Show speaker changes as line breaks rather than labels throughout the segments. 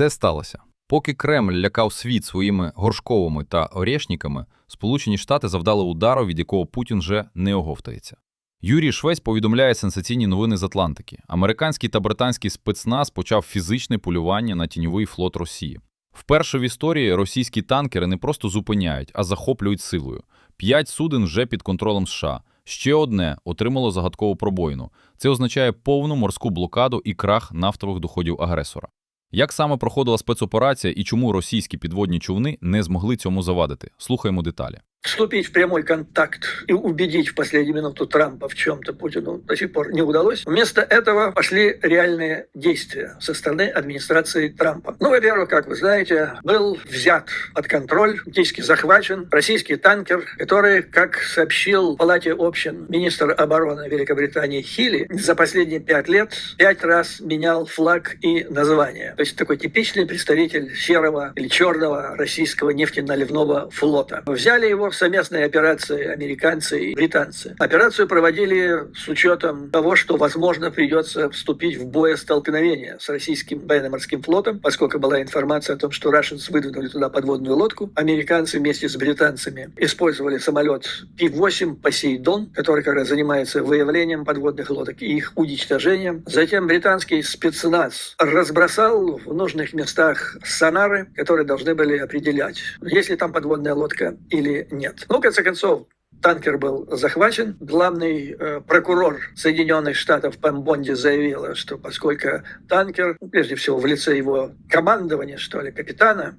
Це сталося. Поки Кремль лякав світ своїми горшковими та орєшниками, Сполучені Штати завдали удару, від якого Путін вже не оговтається. Юрій Швець повідомляє сенсаційні новини з Атлантики. Американський та британський спецназ почав фізичне полювання на тіньовий флот Росії. Вперше в історії російські танкери не просто зупиняють, а захоплюють силою. П'ять суден вже під контролем США. Ще одне отримало загадкову пробоїну. Це означає повну морську блокаду і крах нафтових доходів агресора. Як саме проходила спецоперація і чому російські підводні човни не змогли цьому завадити? Слухаємо деталі.
Вступить в прямой контакт и убедить в последнюю минуту Трампа в чем-то Путину до сих пор не удалось. Вместо этого пошли реальные действия со стороны администрации Трампа. Ну, во-первых, как вы знаете, был взят под контроль, фактически захвачен российский танкер, который, как сообщил в Палате общин министр обороны Великобритании Хилли, за последние пять лет пять раз менял флаг и название. То есть такой типичный представитель серого или черного российского нефтеналивного флота. Взяли его в совместной операции американцы и британцы. Операцию проводили с учетом того, что, возможно, придется вступить в боестолкновение с российским военно-морским флотом, поскольку была информация о том, что Russians выдвинули туда подводную лодку. Американцы вместе с британцами использовали самолет Пи-8 «Посейдон», который как раз занимается выявлением подводных лодок и их уничтожением. Затем британский спецназ разбросал в нужных местах сонары, которые должны были определять, есть ли там подводная лодка или нет. Ну, в конце концов, танкер был захвачен. Главный э, прокурор Соединенных Штатов Пэм Бонди заявила, что поскольку танкер, ну, прежде всего в лице его командования, что ли, капитана,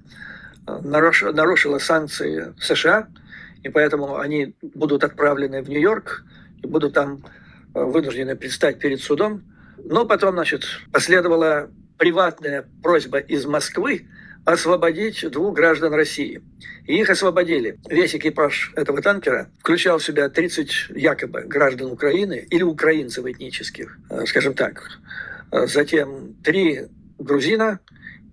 э, нарушила, нарушила санкции США, и поэтому они будут отправлены в Нью-Йорк и будут там э, вынуждены предстать перед судом. Но потом, значит, последовала приватная просьба из Москвы освободить двух граждан России. И их освободили. Весь экипаж этого танкера включал в себя 30 якобы граждан Украины или украинцев этнических, э, скажем так. Э, Затем три грузина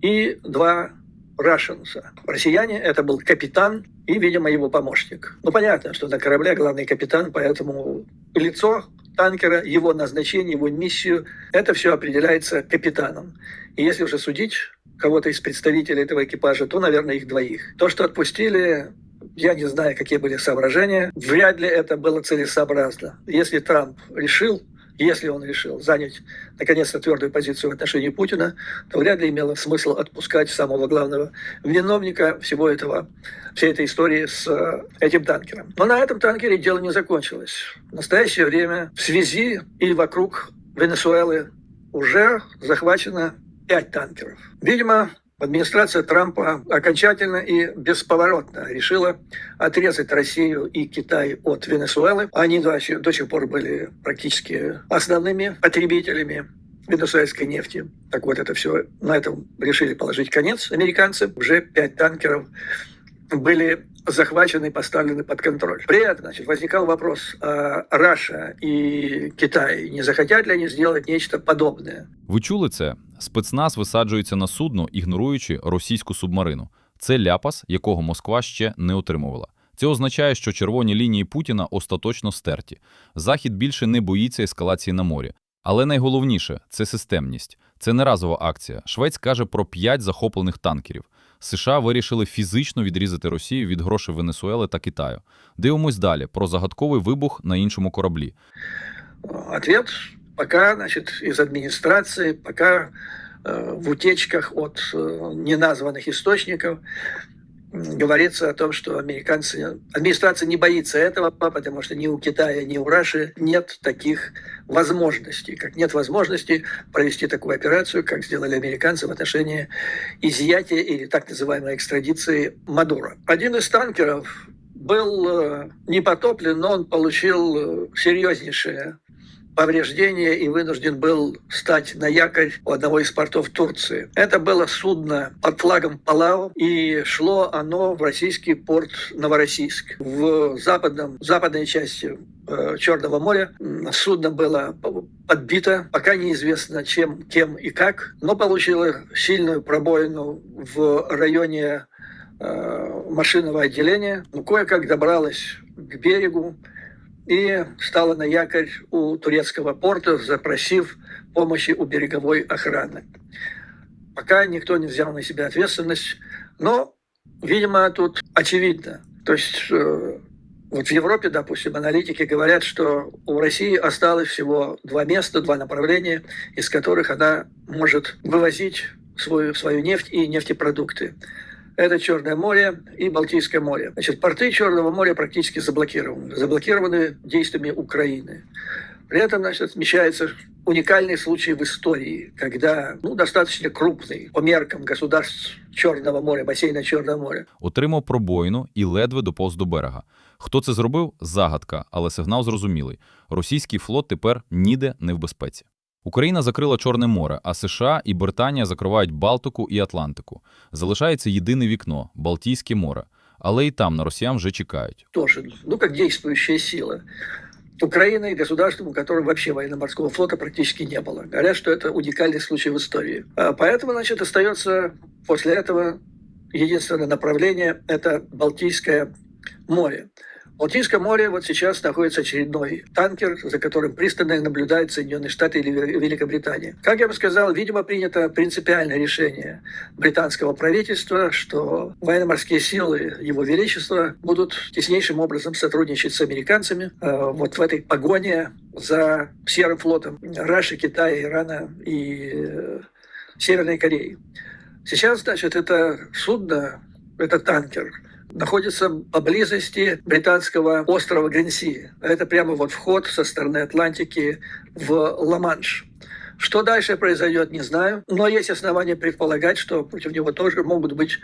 и два рашенса. Россияне – это был капитан и, видимо, его помощник. Ну, понятно, что на корабле главный капитан, поэтому лицо танкера, его назначение, его миссию – это все определяется капитаном. И если уже судить кого-то из представителей этого экипажа, то, наверное, их двоих. То, что отпустили, я не знаю, какие были соображения. Вряд ли это было целесообразно. Если Трамп решил, если он решил занять, наконец-то, твердую позицию в отношении Путина, то вряд ли имело смысл отпускать самого главного виновника всего этого, всей этой истории с э, этим танкером. Но на этом танкере дело не закончилось. В настоящее время в связи и вокруг Венесуэлы уже захвачено пять танкеров. Видимо, администрация Трампа окончательно и бесповоротно решила отрезать Россию и Китай от Венесуэлы. Они до до сих пор были практически основными потребителями венесуэльской нефти. Так вот, это все, на этом решили положить конец американцы. Уже пять танкеров были захвачены и поставлены под контроль. При этом значит, возникал вопрос, а Раша и Китай, не захотят ли они сделать нечто подобное?
Ви чули це? Спецназ висаджується на судно, ігноруючи російську субмарину. Це ляпас, якого Москва ще не отримувала. Це означає, що червоні лінії Путіна остаточно стерті. Захід більше не боїться ескалації на морі. Але найголовніше це системність. Це не разова акція. Швець каже про п'ять захоплених танкерів. США вирішили фізично відрізати Росію від грошей Венесуели та Китаю. Дивимось далі про загадковий вибух на іншому кораблі.
Ответ пока, значит, из администрации, пока э, в утечках от э, неназванных источников говорится о том, что американцы, администрация не боится этого, потому что ни у Китая, ни у Раши нет таких возможностей, как нет возможности провести такую операцию, как сделали американцы в отношении изъятия или так называемой экстрадиции Мадуро. Один из танкеров был э, не потоплен, но он получил серьезнейшее повреждения и вынужден был стать на якорь у одного из портов Турции. Это было судно под флагом Палау, и шло оно в российский порт Новороссийск. В западном, западной части э, Черного моря судно было подбито, пока неизвестно чем, кем и как, но получило сильную пробоину в районе э, машинного отделения. Ну, кое-как добралась к берегу, и стала на якорь у турецкого порта, запросив помощи у береговой охраны. пока никто не взял на себя ответственность. Но, видимо, тут очевидно. То есть э, вот в Европе, допустим, аналитики говорят, что у России осталось всего два места, два направления, из которых она может вывозить свою, свою нефть и нефтепродукты. Это Черное море и Балтийское море. Значит, порты Черного моря практически заблокированы. Заблокированы действиями Украины. При этом, значит, отмечается уникальный случай в истории, когда ну, достаточно крупный по меркам государств Черного моря, бассейна Черного моря,
Отримав пробоїну і ледве доповз до берега. Хто це зробив? Загадка, але сигнал зрозумілий. Російський флот тепер ніде не в безпеці. Україна закрила Чорне море, а США і Британія закривають Балтику і Атлантику. Залишається єдине вікно Балтійське море. Але і там на росіян вже чекають.
тоже, ну, как действующая сила. Украиной, государством, у которого вообще военно-морского флота практически не было. Говорят, что это уникальный случай в истории. А Поэтому, значит, остается после этого единственное направление – это Балтийское море. Балтийском море вот сейчас находится очередной танкер, за которым пристально наблюдают Соединенные Штаты или Ве- Великобритания. Как я бы сказал, видимо, принято принципиальное решение британского правительства, что военно-морские силы Его Величества будут теснейшим образом сотрудничать с американцами э, вот в этой погоне за серым флотом Раши, Китая, Ирана и э, Северной Кореи. Сейчас, значит, это судно, это танкер, находится поблизости британского острова Гренси. Это прямо вот вход со стороны Атлантики в Ла-Манш. Что дальше произойдет, не знаю, но есть основания предполагать, что против него тоже могут быть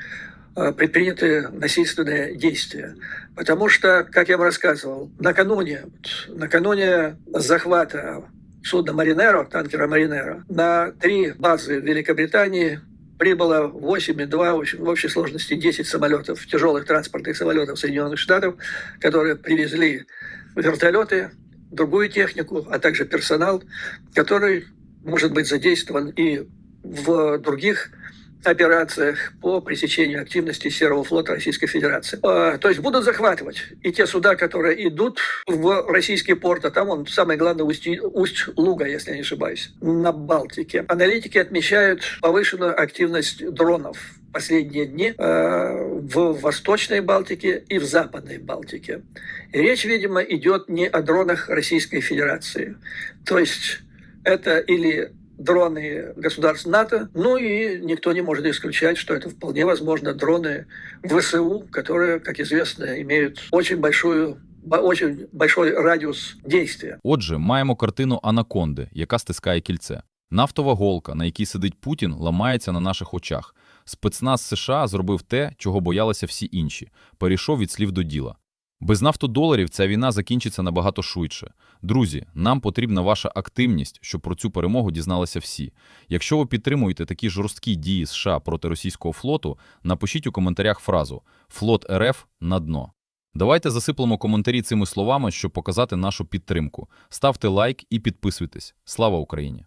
э, предприняты насильственные действия. Потому что, как я вам рассказывал, накануне, накануне захвата судна «Маринеро», танкера «Маринеро», на три базы Великобритании прибыло 8,2, в общей сложности 10 самолетов, тяжелых транспортных самолетов Соединенных Штатов, которые привезли вертолеты, другую технику, а также персонал, который может быть задействован и в других операциях по пресечению активности Серого флота Российской Федерации. А, То есть будут захватывать и те суда, которые идут в российский порт, а там он самое главное усть, усть Луга, если я не ошибаюсь, на Балтике. Аналитики отмечают повышенную активность дронов последние дни э, в Восточной Балтике и в Западной Балтике. Речь, видимо, идет не о дронах Российской Федерации. То есть это или дроны государств НАТО, ну и никто не может исключать, что это вполне возможно дроны ВСУ, которые, как известно, имеют очень большую бо- очень большой радиус действия.
Отже, маємо картину анаконди, яка стискає кільце. Нафтова голка, на якій сидить Путін, ламається на наших очах. Спецназ США зробив те, чого боялися всі інші – перейшов від слів до діла. Без нафтодоларів ця війна закінчиться набагато швидше. Друзі, нам потрібна ваша активність, щоб про цю перемогу дізналися всі. Якщо ви підтримуєте такі жорсткі дії США проти російського флоту, напишіть у коментарях фразу «Флот РФ на дно». Давайте засиплемо коментарі цими словами, щоб показати нашу підтримку. Ставте лайк і підписуйтесь. Слава Україні!